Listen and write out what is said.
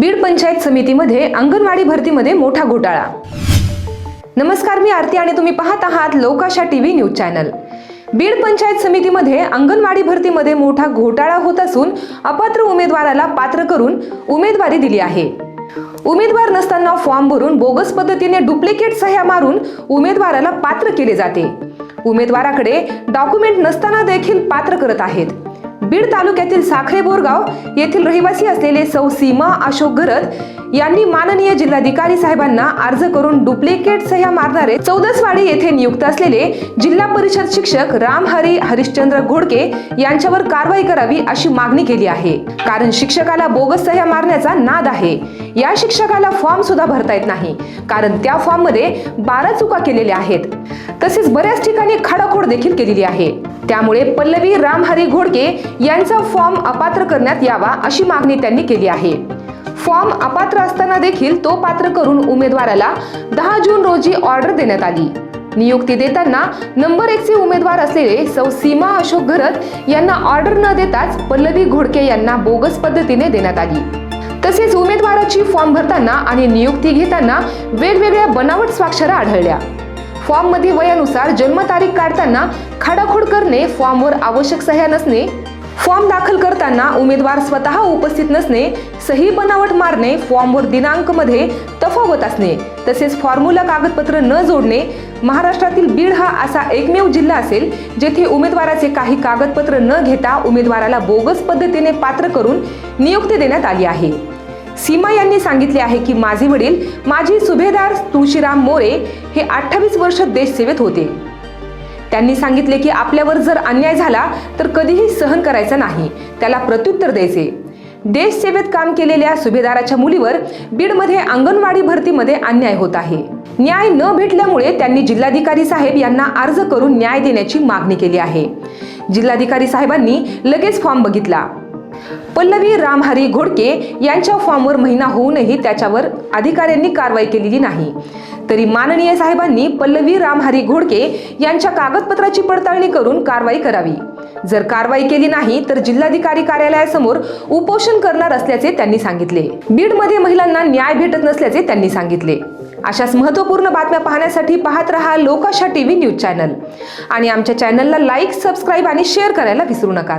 बीड पंचायत समितीमध्ये अंगणवाडी भरतीमध्ये मोठा घोटाळा. नमस्कार मी आरती आणि तुम्ही पाहत आहात Lokasha TV news channel. Beed panchayat समितीमध्ये अंगणवाडी भरतीमध्ये मोठा घोटाळा होत असून अपात्र उमेदवाराला पात्र करून उमेदवारी दिली आहे. उमेदवार नसताना फॉर्म भरून बोगस पद्धतीने डुप्लिकेट सह्या मारून उमेदवाराला पात्र केले जाते. उमेदवाराकडे डॉक्युमेंट नसताना देखील पात्र करत आहेत. बीड तालुक्यातील साखरे बोरगाव येथील रहिवासी असलेले सौ सीमा अशोक गरद यांनी माननीय जिल्हाधिकारी साहेबांना अर्ज करून डुप्लिकेट सह्या मारणारे चौदसवाडी येथे नियुक्त असलेले जिल्हा परिषद शिक्षक रामहरी हरिश्चंद्र घोडके यांच्यावर कारवाई करावी अशी मागणी केली आहे. कारण शिक्षकाला बोगस सह्या मारण्याचा नाद आहे. या शिक्षकाला फॉर्म सुद्धा भरता येत नाही. कारण त्या फॉर्ममध्ये बारा चुका केलेल्या आहेत. तसेच बऱ्याच ठिकाणी खाडाखोड देखील केलेली आहे. त्यामुळे पल्लवी रामहरी घोडके यांचा फॉर्म अपात्र करण्यात यावा अशी मागणी त्यांनी केली आहे. फॉर्म अपात्र असताना देखील तो पात्र करून उमेदवाराला दहा जून रोजी ऑर्डर देण्यात आली. नियुक्ती देताना नंबर एकचे उमेदवार असलेले सौ सीमा अशोक घरत यांना ऑर्डर न देताच पल्लवी घोडके यांना बोगस पद्धतीने देण्यात आली. तसेच उमेदवाराची फॉर्म भरताना आणि नियुक्ती घेताना वेगवेगळ्या बनावट स्वाक्षरा आढळल्या. फॉर्ममध्ये वयानुसार जन्मतारीख काढताना खाडाखोड करणे फॉर्मवर आवश्यक सह्या नसणे फॉर्म दाखल करताना उमेदवार स्वतः उपस्थित नसणे सही बनावट मारणे फॉर्मवर दिनांकमध्ये तफावत असणे तसेच फॉर्म्युला कागदपत्र न जोडणे महाराष्ट्रातील बीड हा असा एकमेव जिल्हा असेल जेथे उमेदवाराचे काही कागदपत्र न घेता उमेदवाराला बोगस पद्धतीने पात्र करून नियुक्ती देण्यात आली आहे. सीमा यांनी सांगितले आहे की माझे वडील माजी सुभेदार तुळशीराम मोरे हे अठ्ठावीस वर्ष देशसेवेत होते. त्यांनी सांगितले की आपल्यावर जर अन्याय झाला तर कधीही सहन करायचा नाही. त्याला प्रत्युत्तर द्यायचे. देशसेवेत काम केलेल्या सुभेदाराच्या मुलीवर बीडमध्ये अंगणवाडी भरतीमध्ये अन्याय होत आहे. न्याय न भेटल्यामुळे त्यांनी जिल्हाधिकारी साहेब यांना अर्ज करून न्याय देण्याची मागणी केली आहे. जिल्हाधिकारी साहेबांनी लगेच फॉर्म बघितला. पल्लवी रामहरी घोडके यांच्या फॉर्मवर महिना होऊनही त्याच्यावर अधिकाऱ्यांनी कारवाई केलेली नाही. तरी माननीय साहेबांनी पल्लवी रामहरी घोडके यांच्या कागदपत्राची पडताळणी करून कारवाई करावी. जर कारवाई केली नाही तर जिल्हाधिकारी कार्यालयासमोर उपोषण करणार असल्याचे त्यांनी सांगितले. बीडमध्ये महिलांना न्याय भेटत नसल्याचे त्यांनी सांगितले. अशाच महत्त्वपूर्ण बातम्या पाहण्यासाठी पाहत रहा लोकाशा टीव्ही न्यूज चॅनल. आणि आमच्या चॅनलला लाईक सबस्क्राईब आणि शेअर करायला विसरू नका.